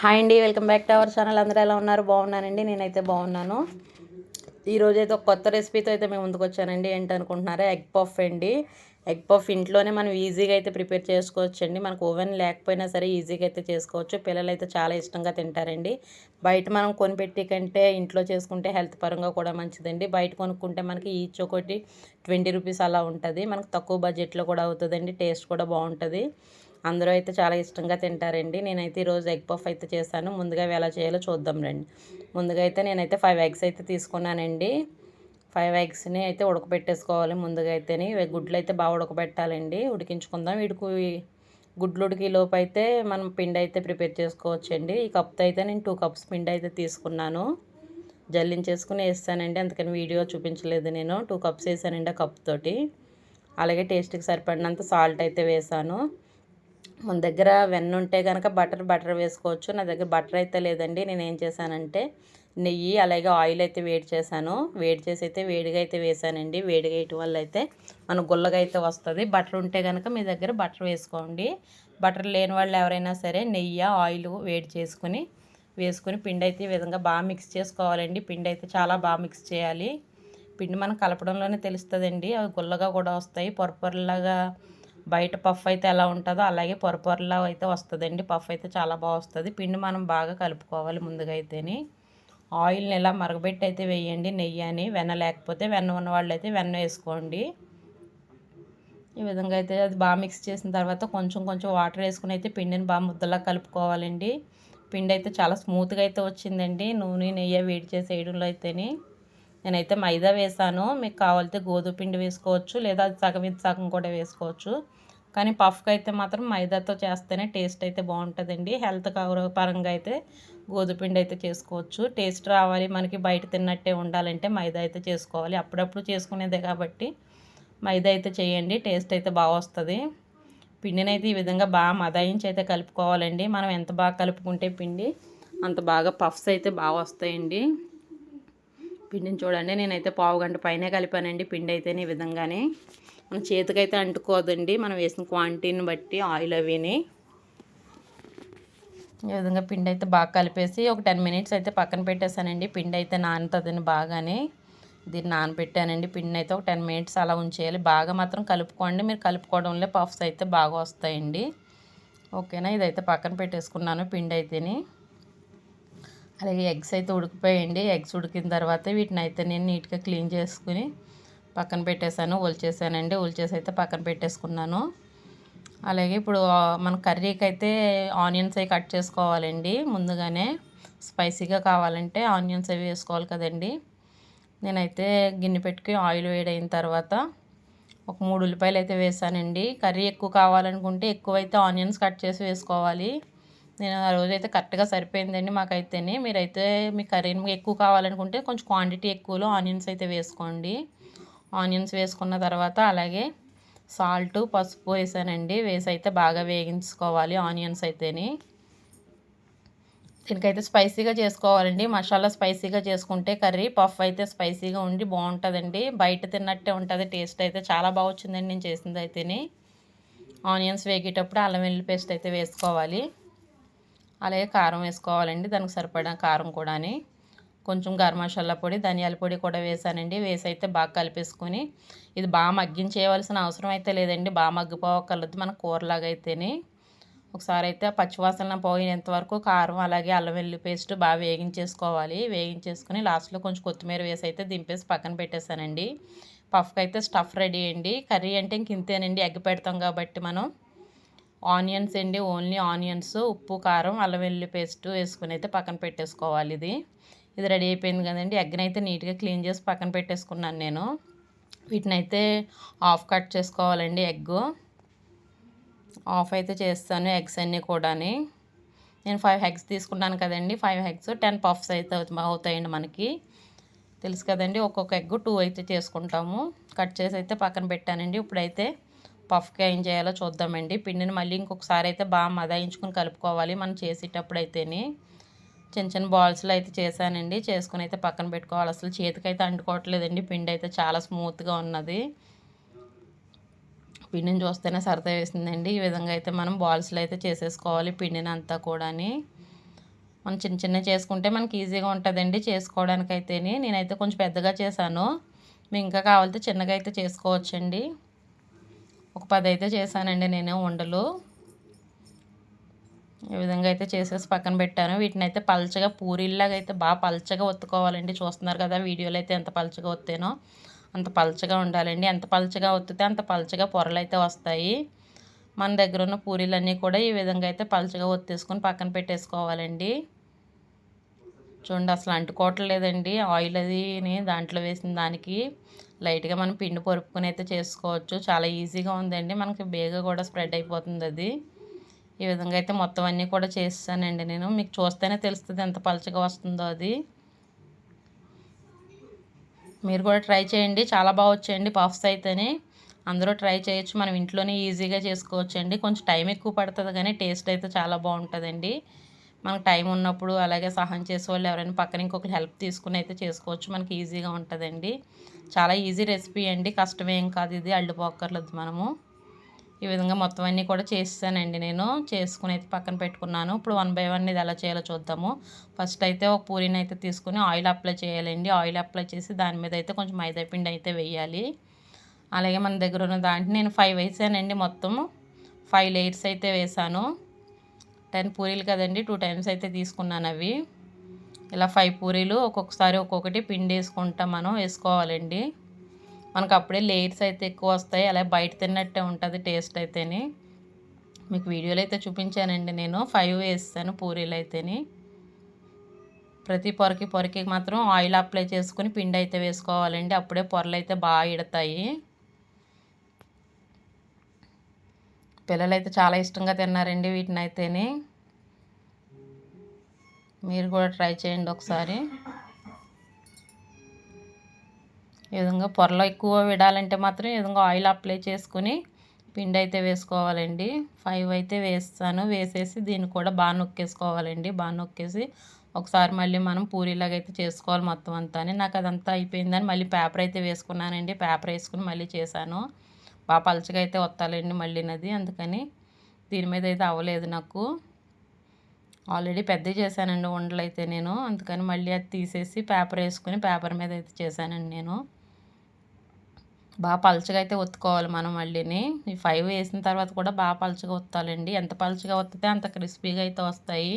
Hi అండి welcome back to our channel. అందరూ ఎలా ఉన్నారు? బాగున్నానండి నేనైతే బాగున్నాను. ఈరోజు అయితే ఒక కొత్త రెసిపీతో అయితే మేము ముందుకు వచ్చానండి. ఏంటనుకుంటున్నారా? ఎగ్ పఫ్ అండి. ఎగ్ పఫ్ ఇంట్లోనే మనం ఈజీగా అయితే ప్రిపేర్ చేసుకోవచ్చు అండి మనకు ఓవెన్ లేకపోయినా సరే ఈజీగా అయితే చేసుకోవచ్చు. పిల్లలు అయితే చాలా ఇష్టంగా తింటారండి. బయట మనం కొనిపెట్టి కంటే ఇంట్లో చేసుకుంటే హెల్త్ పరంగా కూడా మంచిదండి. బయట కొనుక్కుంటే మనకి ఈచ్ ఒకటి ట్వంటీ రూపీస్ అలా ఉంటుంది. మనకు తక్కువ బడ్జెట్లో కూడా అవుతుందండి. టేస్ట్ కూడా బాగుంటుంది. అందరూ అయితే చాలా ఇష్టంగా తింటారండి. నేనైతే ఈరోజు ఎగ్ పఫ్ అయితే చేశాను. ముందుగా ఎలా చేయాలో చూద్దాం రండి. ముందుగా అయితే నేనైతే ఫైవ్ ఎగ్స్ అయితే తీసుకున్నానండి. ఫైవ్ ఎగ్స్ని అయితే ఉడకబెట్టేసుకోవాలి ముందుగా అయితేని గుడ్లు అయితే బాగా ఉడకబెట్టాలండి ఉడికించుకుందాం. వీడికి గుడ్లు ఉడికిలోపు అయితే మనం పిండి అయితే ప్రిపేర్ చేసుకోవచ్చండి. ఈ కప్తో అయితే నేను టూ కప్స్ పిండి అయితే తీసుకున్నాను. జల్లించేసుకుని వేస్తానండి. అందుకని వీడియో చూపించలేదు నేను. టూ కప్స్ వేసానండి ఆ కప్ తోటి అలాగే టేస్ట్కి సరిపడినంత సాల్ట్ అయితే వేసాను. మన దగ్గర వెన్న ఉంటే కనుక బటర్ బటర్ వేసుకోవచ్చు. నా దగ్గర బటర్ అయితే లేదండి. నేను ఏం చేశానంటే నెయ్యి అలాగే ఆయిల్ అయితే వేడి చేశాను. వేడి చేసి అయితే వేడిగా అయితే వేసానండి వేడిగా వేయటం వల్ల అయితే మన గుల్లగా అయితే వస్తుంది. బటర్ ఉంటే కనుక మీ దగ్గర బటర్ వేసుకోండి. బటర్ లేని వాళ్ళు ఎవరైనా సరే నెయ్యి ఆయిల్ వేడి చేసుకుని వేసుకుని పిండి అయితే ఈ విధంగా బాగా మిక్స్ చేసుకోవాలండి. పిండి అయితే చాలా బాగా మిక్స్ చేయాలి. పిండి మనం కలపడంలోనే తెలుస్తుందండి. అవి గుల్లగా కూడా వస్తాయి. పొరపొరలాగా బయట పఫ్ అయితే ఎలా ఉంటుందో అలాగే పొరపొరలా అయితే వస్తుందండి. పఫ్ అయితే చాలా బాగా వస్తుంది. పిండి మనం బాగా కలుపుకోవాలి ముందుగా అయితేని. ఆయిల్ని ఇలా మరగబెట్టి అయితే వేయండి. నెయ్యి అని వెన్న లేకపోతే వెన్న ఉన్న వాళ్ళు అయితే వెన్న వేసుకోండి. ఈ విధంగా అయితే అది బాగా మిక్స్ చేసిన తర్వాత కొంచెం కొంచెం వాటర్ వేసుకుని అయితే పిండిని బాగా ముద్దలా కలుపుకోవాలండి. పిండి అయితే చాలా స్మూత్గా అయితే వచ్చిందండి. నూనె నెయ్యి వేడి చేసి వేయడంలో అయితేని. నేనైతే మైదా వేసాను. మీకు కావాలితే గోధుమ పిండి వేసుకోవచ్చు లేదా సగం ఇది సగం కూడా వేసుకోవచ్చు. కానీ పఫ్కి అయితే మాత్రం మైదాతో చేస్తేనే టేస్ట్ అయితే బాగుంటుందండి. హెల్త్ పరంగా అయితే గోధుమ పిండి అయితే చేసుకోవచ్చు. టేస్ట్ రావాలి మనకి బయట తిన్నట్టే ఉండాలంటే మైదా అయితే చేసుకోవాలి. అప్పుడప్పుడు చేసుకునేదే కాబట్టి మైదా అయితే చేయండి టేస్ట్ అయితే బాగా వస్తుంది. పిండిని అయితే ఈ విధంగా బాగా మదాయించి అయితే కలుపుకోవాలండి. మనం ఎంత బాగా కలుపుకుంటే పిండి అంత బాగా పఫ్స్ అయితే బాగా వస్తాయండి. పిండిని చూడండి నేనైతే పావు గంట పైనే కలిపానండి పిండి అయితే ఈ విధంగానే. మన చేతికైతే అంటుకోదండి మనం వేసిన క్వాంటిటీని బట్టి ఆయిల్ అవిని. ఈ విధంగా పిండి అయితే బాగా కలిపేసి ఒక టెన్ మినిట్స్ అయితే పక్కన పెట్టేశానండి. పిండి అయితే నానుతుందని బాగానే దీన్ని నానబెట్టానండి పిండిని అయితే ఒక టెన్ మినిట్స్ అలా ఉంచేయాలి. బాగా మాత్రం కలుపుకోండి. మీరు కలుపుకోవడంలో పఫ్స్ అయితే బాగా వస్తాయండి. ఓకేనా? ఇదైతే పక్కన పెట్టేసుకున్నాను పిండి అయితేనే. అలాగే ఎగ్స్ అయితే ఉడికిపోయండి ఎగ్స్ ఉడికిన తర్వాత వీటిని అయితే నేను నీట్గా క్లీన్ చేసుకుని పక్కన పెట్టేశాను. ఒలిచేసానండి. ఒలిచేసి అయితే పక్కన పెట్టేసుకున్నాను. అలాగే ఇప్పుడు మన కర్రీకి అయితే ఆనియన్స్ అవి కట్ చేసుకోవాలండి. ముందుగానే స్పైసీగా కావాలంటే ఆనియన్స్ అవి వేసుకోవాలి కదండి. నేనైతే గిన్నె పెట్టుకుని ఆయిల్ వేడైన తర్వాత ఒక మూడు ఉల్లిపాయలు అయితే వేసానండి. కర్రీ ఎక్కువ కావాలనుకుంటే ఎక్కువైతే ఆనియన్స్ కట్ చేసి వేసుకోవాలి. నేను ఆ రోజు అయితే కరెక్ట్గా సరిపోయిందండి మాకైతేనే. మీరైతే మీ కర్రీని ఎక్కువ కావాలనుకుంటే కొంచెం క్వాంటిటీ ఎక్కువలో ఆనియన్స్ అయితే వేసుకోండి. ఆనియన్స్ వేసుకున్న తర్వాత అలాగే సాల్ట్ పసుపు వేసానండి. వేసి అయితే బాగా వేగించుకోవాలి ఆనియన్స్ అయితేని. దీనికైతే స్పైసీగా చేసుకోవాలండి. మసాలా స్పైసీగా చేసుకుంటే కర్రీ పఫ్ అయితే స్పైసీగా ఉండి బాగుంటుందండి. బయట తిన్నట్టే ఉంటుంది. టేస్ట్ అయితే చాలా బాగా వచ్చిందండి నేను చేసింది అయితేని ఆనియన్స్ వేగేటప్పుడు అల్లం వెల్లుల్లి పేస్ట్ అయితే వేసుకోవాలి. అలాగే కారం వేసుకోవాలండి. దానికి సరిపడా కారం కూడాని. కొంచెం గరం మసాలా పొడి ధనియాల పొడి కూడా వేసానండి. వేసి అయితే బాగా కలిపేసుకొని. ఇది బాగా మగ్గించేయవలసిన అవసరం అయితే లేదండి. బాగా మగ్గిపోవక్కర్లేదు మన కూరలాగా అయితేనే ఒకసారి అయితే పచ్చివాసన పోయినంత వరకు కారం అలాగే అల్లం వెల్లుల్లి పేస్ట్ బాగా వేగించేసుకోవాలి. వేగించేసుకొని లాస్ట్లో కొంచెం కొత్తిమీర వేసి అయితే దింపేసి పక్కన పెట్టేశానండి. పఫ్కి అయితే స్టఫ్ రెడీ అండి. కర్రీ అంటే ఇంక ఇంతేనండి. ఎగ్ పెడతాం కాబట్టి మనం. ఆనియన్స్ అండి ఓన్లీ ఆనియన్స్ ఉప్పు కారం అల్లం వెల్లుల్లి పేస్ట్ వేసుకుని అయితే పక్కన పెట్టేసుకోవాలి ఇది. ఇది రెడీ అయిపోయింది కదండి. ఎగ్ని అయితే నీట్గా క్లీన్ చేసి పక్కన పెట్టేసుకున్నాను నేను. వీటిని అయితే ఆఫ్ కట్ చేసుకోవాలండి ఎగ్ ఆఫ్ అయితే చేస్తాను ఎగ్స్ అన్నీ కూడాని. నేను ఫైవ్ హెగ్స్ తీసుకున్నాను కదండి. ఫైవ్ హెగ్స్ టెన్ పఫ్స్ అయితే అవుతాయండి మనకి. తెలుసు కదండి ఒక్కొక్క ఎగ్ టూ అయితే చేసుకుంటాము. కట్ చేసి అయితే పక్కన పెట్టానండి. ఇప్పుడైతే పఫ్కి ఏం చేయాలో చూద్దామండి. పిండిని మళ్ళీ ఇంకొకసారి అయితే బాగా మదాయించుకుని కలుపుకోవాలి మనం చేసేటప్పుడు అయితేనే. చిన్న చిన్న బాల్స్లో అయితే చేశానండి. చేసుకుని అయితే పక్కన పెట్టుకోవాలి. అసలు చేతికైతే అంటుకోవట్లేదండి. పిండి అయితే చాలా స్మూత్గా ఉన్నది. పిండిని చూస్తేనే సరదా వేసిందండి. ఈ విధంగా అయితే మనం బాల్స్లో అయితే చేసేసుకోవాలి పిండిని అంతా కూడాని. మనం చిన్న చిన్న చేసుకుంటే మనకి ఈజీగా ఉంటుందండి చేసుకోవడానికి అయితేని నేనైతే కొంచెం పెద్దగా చేశాను. మీకు ఇంకా కావాలంటే చిన్నగా అయితే చేసుకోవచ్చండి. ఒక పది అయితే చేశానండి నేను ఉండలు. ఈ విధంగా అయితే చేసేసి పక్కన పెట్టాను. వీటిని అయితే పల్చగా పూరీలాగా అయితే బాగా పల్చగా ఒత్తుకోవాలండి. చూస్తున్నారు కదా వీడియోలో అయితే ఎంత పలచగా ఒత్తేనో అంత పలచగా ఉండాలండి. ఎంత పలచగా ఒత్తితే అంత పలచగా పొరలు అయితే వస్తాయి. మన దగ్గర ఉన్న పూరీలన్నీ కూడా ఈ విధంగా అయితే పలచగా ఒత్తేసుకొని పక్కన పెట్టేసుకోవాలండి. చూడండి అసలు అంటుకోవట్లేదండి. ఆయిల్ అది దాంట్లో వేసిన దానికి. లైట్గా మనం పిండి పొరుపుకొని అయితే చేసుకోవచ్చు. చాలా ఈజీగా ఉందండి. మనకి బేగా కూడా స్ప్రెడ్ అయిపోతుంది అది. ఈ విధంగా అయితే మొత్తం అన్నీ కూడా చేస్తానండి నేను. మీకు చూస్తేనే తెలుస్తుంది ఎంత పలచగా వస్తుందో అది. మీరు కూడా ట్రై చేయండి. చాలా బాగా వచ్చేయండి పఫ్స్ అయితేనే. అందరూ ట్రై చేయొచ్చు. మనం ఇంట్లోనే ఈజీగా చేసుకోవచ్చు అండి కొంచెం టైం ఎక్కువ పడుతుంది కానీ టేస్ట్ అయితే చాలా బాగుంటుందండి. మనకు టైం ఉన్నప్పుడు అలాగే సహాయం చేసే వాళ్ళు ఎవరైనా పక్కన ఇంకొకరు హెల్ప్ తీసుకుని అయితే చేసుకోవచ్చు. మనకి ఈజీగా ఉంటుందండి. చాలా ఈజీ రెసిపీ అండి. కష్టమేం కాదు ఇది. అల్లిపోక్కర్లేదు మనము. ఈ విధంగా మొత్తం అన్నీ కూడా చేసానండి నేను. చేసుకుని అయితే పక్కన పెట్టుకున్నాను. ఇప్పుడు వన్ బై వన్ ఇది ఎలా చేయాలో చూద్దాము. ఫస్ట్ అయితే ఒక పూరిని అయితే తీసుకుని ఆయిల్ అప్లై చేయాలండి. ఆయిల్ అప్లై చేసి దాని మీద అయితే కొంచెం మైదా పిండి అయితే వేయాలి. అలాగే మన దగ్గర ఉన్న దాంట్లో నేను ఫైవ్ వేసానండి మొత్తం. ఫైవ్ లేయర్స్ అయితే వేసాను. టెన్ పూరీలు కదండి టూ టైమ్స్ అయితే తీసుకున్నాను అవి. ఇలా ఫైవ్ పూరీలు ఒక్కొక్కసారి ఒక్కొక్కటి పిండి వేసుకుంటాం మనం వేసుకోవాలండి. మనకు అప్పుడే లేయర్స్ అయితే ఎక్కువ వస్తాయి అలా బయట తిన్నట్టే ఉంటుంది టేస్ట్ అయితేని. మీకు వీడియోలో అయితే చూపించానండి నేను ఫైవ్ వేస్తాను పూరీలు అయితేని. ప్రతి పొరకి పొరకి మాత్రం ఆయిల్ అప్లై చేసుకుని పిండి అయితే వేసుకోవాలండి అప్పుడే పొరలు అయితే బాగా ఇడతాయి పిల్లలు అయితే చాలా ఇష్టంగా తిన్నారండి వీటిని అయితేనే మీరు కూడా ట్రై చేయండి ఒకసారి. ఈ విధంగా పొరలో ఎక్కువ విడాలంటే మాత్రం ఈ విధంగా ఆయిల్ అప్లై చేసుకుని పిండి అయితే వేసుకోవాలండి. ఫైవ్ అయితే వేస్తాను. వేసేసి దీన్ని కూడా బాగా నొక్కేసుకోవాలండి. బాగా నొక్కేసి ఒకసారి మళ్ళీ మనం పూరీలాగా అయితే చేసుకోవాలి మొత్తం అంతా నాకు అదంతా అయిపోయిందని మళ్ళీ పేపర్ అయితే వేసుకున్నానండి. పేపర్ వేసుకుని మళ్ళీ చేశాను. బాగా పలచగా అయితే వత్తాలండి మళ్ళీ నది. అందుకని దీని మీద అయితే అవ్వలేదు నాకు. ఆల్రెడీ పెద్ద చేశానండి ఉండలు అయితే నేను. అందుకని మళ్ళీ అది తీసేసి పేపర్ వేసుకుని పేపర్ మీద అయితే చేశానండి నేను. బాగా పలచగా అయితే ఒత్తుకోవాలి మనం మళ్ళీని. ఈ ఫైవ్ వేసిన తర్వాత కూడా బాగా పలచగా ఒత్తాలండి. ఎంత పలచగా ఒత్తితే అంత క్రిస్పీగా అయితే వస్తాయి.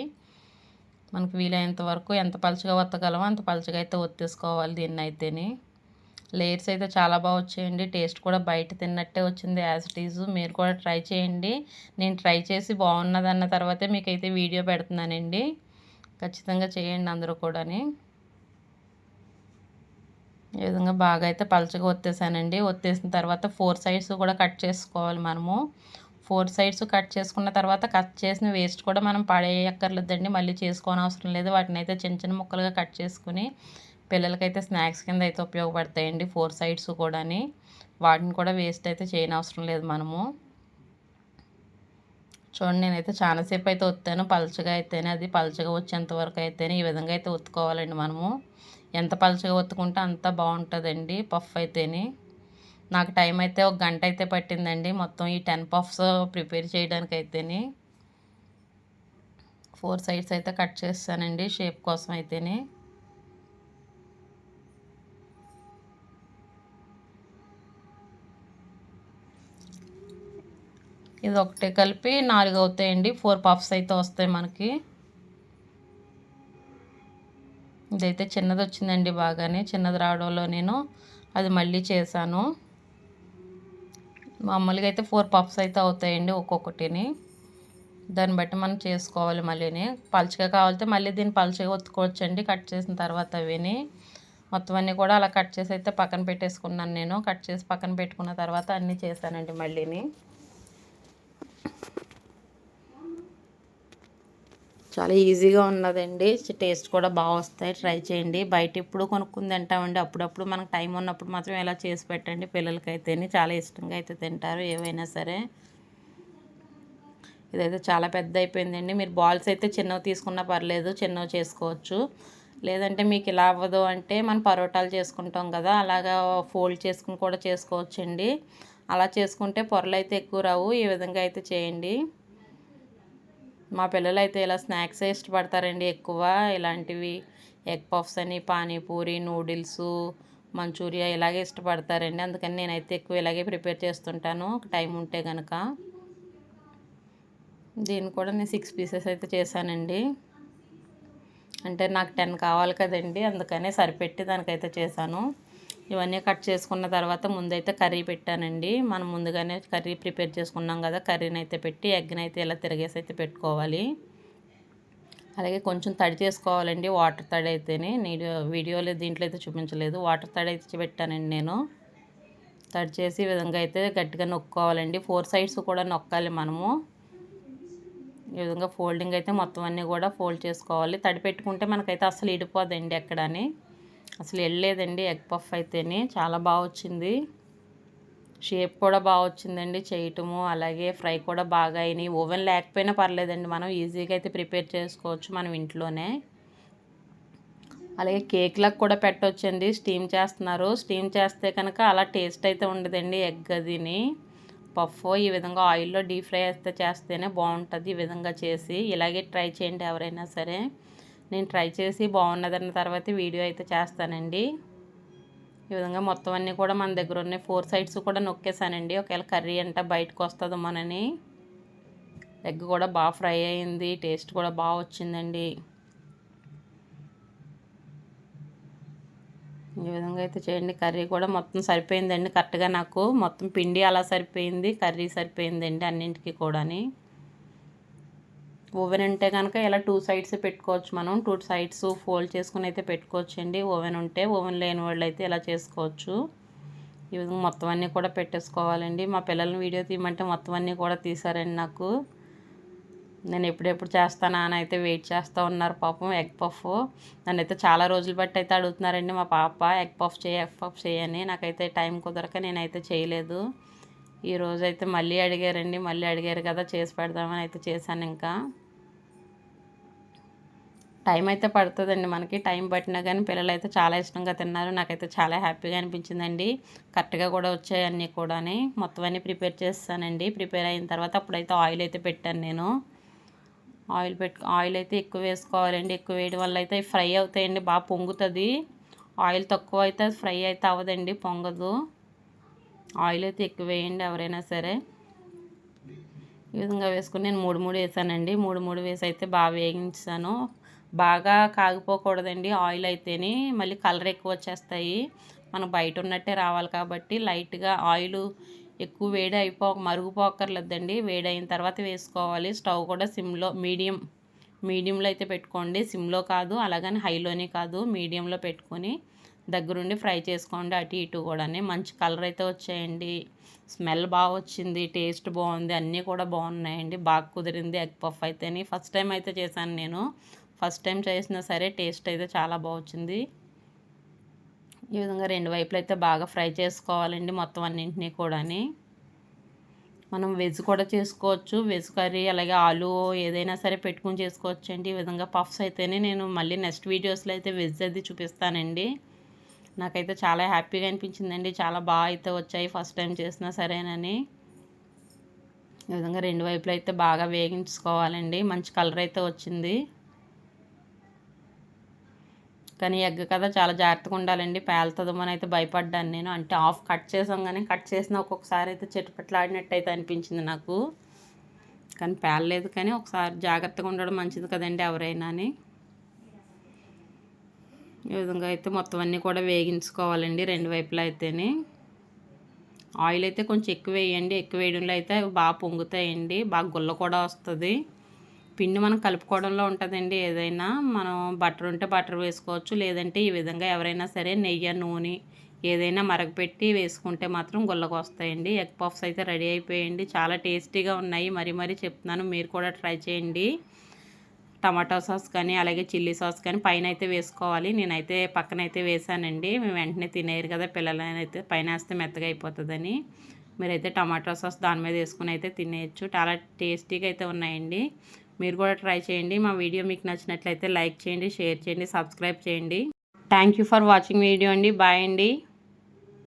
మనకు వీలైనంత వరకు ఎంత పలచగా ఒత్తగలమో అంత పలచగా అయితే ఒత్తేసుకోవాలి దీన్ని అయితేని లేయర్స్ అయితే చాలా బాగా వచ్చాయండి. టేస్ట్ కూడా బయట తిన్నట్టే వచ్చింది యాజ్ ఇట్ ఈజ్. మీరు కూడా ట్రై చేయండి. నేను ట్రై చేసి బాగున్నదన్న తర్వాతే మీకైతే వీడియో పెడుతున్నానండి. ఖచ్చితంగా చేయండి అందరూ కూడాని. ఈ విధంగా బాగా అయితే పలచగా ఒత్తేసానండి. ఒత్తేసిన తర్వాత ఫోర్ సైడ్స్ కూడా కట్ చేసుకోవాలి మనము. ఫోర్ సైడ్స్ కట్ చేసుకున్న తర్వాత కట్ చేసిన వేస్ట్ కూడా మనం పడేయక్కర్లేదండి. మళ్ళీ చేసుకోని అవసరం లేదు. వాటిని అయితే చిన్న చిన్న ముక్కలుగా కట్ చేసుకుని పిల్లలకైతే స్నాక్స్ కింద అయితే ఉపయోగపడతాయండి. ఫోర్ సైడ్స్ కూడాని. వాటిని కూడా వేస్ట్ అయితే చేయని అవసరం లేదు మనము. చూడండి నేనైతే చాలాసేపు అయితే ఒత్తాను. పలచగా అయితేనే అది పలచగా వచ్చేంత వరకు అయితేనే ఈ విధంగా అయితే ఒత్తుకోవాలండి మనము. ఎంత పలచగా ఒత్తుకుంటే అంత బాగుంటుందండి పఫ్ అయితేనే. నాకు టైం అయితే ఒక గంట అయితే పట్టిందండి. మొత్తం ఈ టెన్ పఫ్స్ ప్రిపేర్ చేయడానికి అయితేనే ఫోర్ సైడ్స్ అయితే కట్ చేస్తానండి షేప్ కోసం అయితేనే. ఇది ఒకటే కలిపి నాలుగు అవుతాయండి ఫోర్ పఫ్స్ అయితే వస్తాయి మనకి. ఇదైతే చిన్నది వచ్చిందండి బాగానే. చిన్నది రావడంలో నేను అది మళ్ళీ చేశాను. మామూలుగా అయితే ఫోర్ పఫ్స్ అయితే అవుతాయండి ఒక్కొక్కటిని. దాన్ని బట్టి మనం చేసుకోవాలి మళ్ళీని. పలుచగా కావాలితే మళ్ళీ దీన్ని పలుచగా ఒత్తుకోవచ్చండి. కట్ చేసిన తర్వాత అవిని. మొత్తం అన్నీ కూడా అలా కట్ చేసి అయితే పక్కన పెట్టేసుకున్నాను నేను. కట్ చేసి పక్కన పెట్టుకున్న తర్వాత అన్నీ చేశానండి మళ్ళీని. చాలా ఈజీగా ఉన్నదండి. టేస్ట్ కూడా బాగా వస్తాయి. ట్రై చేయండి. బయట ఎప్పుడు కొనుక్కుని తింటామండి. అప్పుడప్పుడు మనకు టైం ఉన్నప్పుడు మాత్రం ఇలా చేసి పెట్టండి. పిల్లలకైతేనే చాలా ఇష్టంగా అయితే తింటారు. ఏవైనా సరే. ఇదైతే చాలా పెద్ద అయిపోయిందండి మీరు బాల్స్ అయితే చిన్నవి తీసుకున్నా పర్లేదు. చిన్నవి చేసుకోవచ్చు. లేదంటే మీకు ఇలా అవ్వదు అంటే మనం పరోటాలు చేసుకుంటాం కదా. అలాగా ఫోల్డ్ చేసుకుని కూడా చేసుకోవచ్చండి. అలా చేసుకుంటే పొరలు అయితే ఎక్కువ రావు. ఈ విధంగా అయితే చేయండి. మా పిల్లలు అయితే ఇలా స్నాక్స్ ఇష్టపడతారండి ఎక్కువ. ఇలాంటివి ఎగ్ పఫ్స్ అని పానీపూరి నూడిల్స్ మంచూరియా ఇలాగే ఇష్టపడతారండి. అందుకని నేనైతే ఎక్కువ ఇలాగే ప్రిపేర్ చేస్తుంటాను. టైం ఉంటే కనుక దీన్ని కూడా నేను సిక్స్ పీసెస్ అయితే చేశానండి. అంటే నాకు టెన్ కావాలి కదండి. అందుకనే సరిపెట్టి దానికైతే చేశాను. ఇవన్నీ కట్ చేసుకున్న తర్వాత ముందైతే కర్రీ పెట్టానండి. మనం ముందుగానే కర్రీ ప్రిపేర్ చేసుకున్నాం కదా కర్రీని అయితే పెట్టి ఎగ్ని అయితే ఇలా తిరిగేసి అయితే పెట్టుకోవాలి. అలాగే కొంచెం తడి చేసుకోవాలండి వాటర్ తడి అయితేనే. నేను వీడియోలో దీంట్లో అయితే చూపించలేదు వాటర్ తడి అయితే పెట్టానండి నేను. తడి చేసి ఈ విధంగా అయితే గట్టిగా నొక్కోవాలండి. ఫోర్ సైడ్స్ కూడా నొక్కాలి మనము. ఈ విధంగా ఫోల్డింగ్ అయితే మొత్తం అన్నీ కూడా ఫోల్డ్ చేసుకోవాలి. తడి పెట్టుకుంటే మనకైతే అసలు ఇడిపోదండి ఎక్కడని. అసలు వెళ్ళలేదండి ఎగ్ పఫ్ అయితేనే. చాలా బాగా వచ్చింది. షేప్ కూడా బాగా వచ్చిందండి చేయటము. అలాగే ఫ్రై కూడా బాగా అయినాయి. ఓవెన్ లేకపోయినా పర్లేదండి. మనం ఈజీగా అయితే ప్రిపేర్ చేసుకోవచ్చు మనం ఇంట్లోనే. అలాగే కేక్లకు కూడా పెట్టొచ్చండి. స్టీమ్ చేస్తున్నారు. స్టీమ్ చేస్తే కనుక అలా టేస్ట్ అయితే ఉండదండి ఎగ్ అదిని. పఫ్ ఈ విధంగా ఆయిల్లో డీప్ ఫ్రై అయితే చేస్తేనే బాగుంటుంది ఈ విధంగా చేసి. ఇలాగే ట్రై చేయండి ఎవరైనా సరే. నేను ట్రై చేసి బాగున్నదన్న తర్వాత వీడియో అయితే చేస్తానండి. ఈ విధంగా మొత్తం అన్నీ కూడా మన దగ్గర ఉన్నాయి. ఫోర్ సైడ్స్ కూడా నొక్కేసానండి ఒకవేళ కర్రీ అంట బయటకు వస్తుందో మనని. ఎగ్ కూడా బాగా ఫ్రై అయింది. టేస్ట్ కూడా బాగా వచ్చిందండి. ఈ విధంగా అయితే చేయండి. కర్రీ కూడా మొత్తం సరిపోయిందండి. కరెక్ట్గా నాకు మొత్తం పిండి అలా సరిపోయింది. కర్రీ సరిపోయిందండి అన్నింటికి కూడాని. ఓవెన్ ఉంటే కనుక ఇలా టూ సైడ్స్ పెట్టుకోవచ్చు మనం. టూ సైడ్స్ ఫోల్డ్ చేసుకుని అయితే పెట్టుకోవచ్చు అండి ఓవెన్ ఉంటే ఓవెన్ లేని వాళ్ళు అయితే ఇలా చేసుకోవచ్చు. ఈ విధంగా మొత్తం అన్నీ కూడా పెట్టేసుకోవాలండి. మా పిల్లల్ని వీడియో తీయమంటే మొత్తం అన్నీ కూడా తీసారండి నాకు. నేను ఎప్పుడెప్పుడు చేస్తానా అని అయితే వెయిట్ చేస్తూ ఉన్నారు పాపం. Egg puff. నన్ను అయితే చాలా రోజులు బట్టి అయితే అడుగుతున్నారండి మా పాప. ఎగ్ పఫ్ చేయి ఎగ్ పఫ్ చేయని నాకైతే టైం కుదరక నేనైతే చేయలేదు. ఈరోజు అయితే మళ్ళీ అడిగారండి. మళ్ళీ అడిగారు కదా చేసి పెడదామని అయితే చేశాను ఇంకా. టైం అయితే పడుతుందండి. మనకి టైం పట్టినా కానీ పిల్లలు అయితే చాలా ఇష్టంగా తిన్నారు. నాకైతే చాలా హ్యాపీగా అనిపించిందండి. కరెక్ట్గా కూడా వచ్చాయి అన్నీ కూడా మొత్తం అన్నీ ప్రిపేర్ చేస్తానండి. ప్రిపేర్ అయిన తర్వాత అప్పుడైతే ఆయిల్ అయితే పెట్టాను నేను. ఆయిల్ పెట్టు ఆయిల్ అయితే ఎక్కువ వేసుకోవాలండి. ఎక్కువ వేయడం వల్ల అయితే ఫ్రై అవుతాయండి. బాగా పొంగుతుంది. ఆయిల్ తక్కువ అయితే ఫ్రై అయితే అవ్వదండి. పొంగదు. ఆయిల్ అయితే ఎక్కువ వేయండి ఎవరైనా సరే. ఈ విధంగా వేసుకుని నేను మూడు మూడు వేసానండి. మూడు మూడు వేసి అయితే బాగా వేగించాను. బాగా కాగిపోకూడదండి. ఆయిల్ అయితేనే మళ్ళీ కలర్ ఎక్కువ వచ్చేస్తాయి. మనం బయట ఉన్నట్టే రావాలి కాబట్టి లైట్గా ఆయిల్ ఎక్కువ వేడి అయిపో మరుగుపోకర్లేదండి వేడి అయిన తర్వాత వేసుకోవాలి. స్టవ్ కూడా సిమ్లో మీడియం మీడియంలో అయితే పెట్టుకోండి. సిమ్లో కాదు అలాగని హైలోనే కాదు. మీడియంలో పెట్టుకొని దగ్గరుండి ఫ్రై చేసుకోండి. అటు ఇటు కూడా మంచి కలర్ అయితే వచ్చాయండి. స్మెల్ బాగా వచ్చింది. టేస్ట్ బాగుంది. అన్నీ కూడా బాగున్నాయండి. బాగా కుదిరింది. ఎగ్ పఫ్ అయితేనే. ఫస్ట్ టైం అయితే చేశాను నేను. ఫస్ట్ టైం చేసినా సరే టేస్ట్ అయితే చాలా బాగుంది ఈ విధంగా రెండు వైపులు అయితే బాగా ఫ్రై చేసుకోవాలండి మొత్తం అన్నింటినీ కూడాని. మనం వెజ్ కూడా చేసుకోవచ్చు. వెజ్ కర్రీ అలాగే ఆలు ఏదైనా సరే పెట్టుకుని చేసుకోవచ్చు అండి ఈ విధంగా పఫ్స్ అయితేనే నేను మళ్ళీ నెక్స్ట్ వీడియోస్లో అయితే వెజ్ అది చూపిస్తానండి. నాకైతే చాలా హ్యాపీగా అనిపించిందండి. చాలా బాగా అయితే వచ్చాయి ఫస్ట్ టైం చేసినా సరేనని. ఈ విధంగా రెండు వైపులు అయితే బాగా వేగించుకోవాలండి. మంచి కలర్ అయితే వచ్చింది. కానీ ఎగ్ కదా చాలా జాగ్రత్తగా ఉండాలండి. పేలుతుందమని అయితే భయపడ్డాను నేను. అంటే ఆఫ్ కట్ చేసాం కానీ కట్ చేసిన ఒక్కొక్కసారి అయితే చెట్టుపట్లాడినట్టు అయితే అనిపించింది నాకు. కానీ పేలలేదు కానీ ఒకసారి జాగ్రత్తగా ఉండడం మంచిది కదండి ఎవరైనా అని ఈ విధంగా అయితే మొత్తం అన్నీ కూడా వేగించుకోవాలండి రెండు వైపులా అయితేనే. ఆయిల్ అయితే కొంచెం ఎక్కువ వేయండి. ఎక్కువ వేయడంలో అయితే బాగా పొంగుతాయండి. బాగా గుల్ల కూడా వస్తుంది. పిండి మనం కలుపుకోవడంలో ఉంటుందండి. ఏదైనా మనం బటర్ ఉంటే బటర్ వేసుకోవచ్చు. లేదంటే ఈ విధంగా ఎవరైనా సరే నెయ్యి నూనె ఏదైనా మరగపెట్టి వేసుకుంటే మాత్రం గుల్లకు వస్తాయండి. ఎగ్ పఫ్స్ అయితే రెడీ అయిపోయండి చాలా టేస్టీగా ఉన్నాయి. మరీ మరీ చెప్తున్నాను మీరు కూడా ట్రై చేయండి. టమాటో సాస్ కానీ అలాగే చిల్లీ సాస్ కానీ పైన అయితే వేసుకోవాలి. నేనైతే పక్కన అయితే వేసానండి మేము వెంటనే తినేయరు కదా పిల్లలైతే పైన వేస్తే మెత్తగా అయిపోతుందని. మీరైతే టమాటో సాస్ దాని మీద వేసుకుని అయితే తినేయచ్చు. చాలా టేస్టీగా అయితే ఉన్నాయండి. మీరు కూడా ట్రై చేయండి. మా వీడియో మీకు నచ్చినట్లయితే లైక్ చేయండి షేర్ చేయండి సబ్స్క్రైబ్ చేయండి. థ్యాంక్ ఫర్ వాచింగ్ వీడియో అండి. బాయ్ అండి.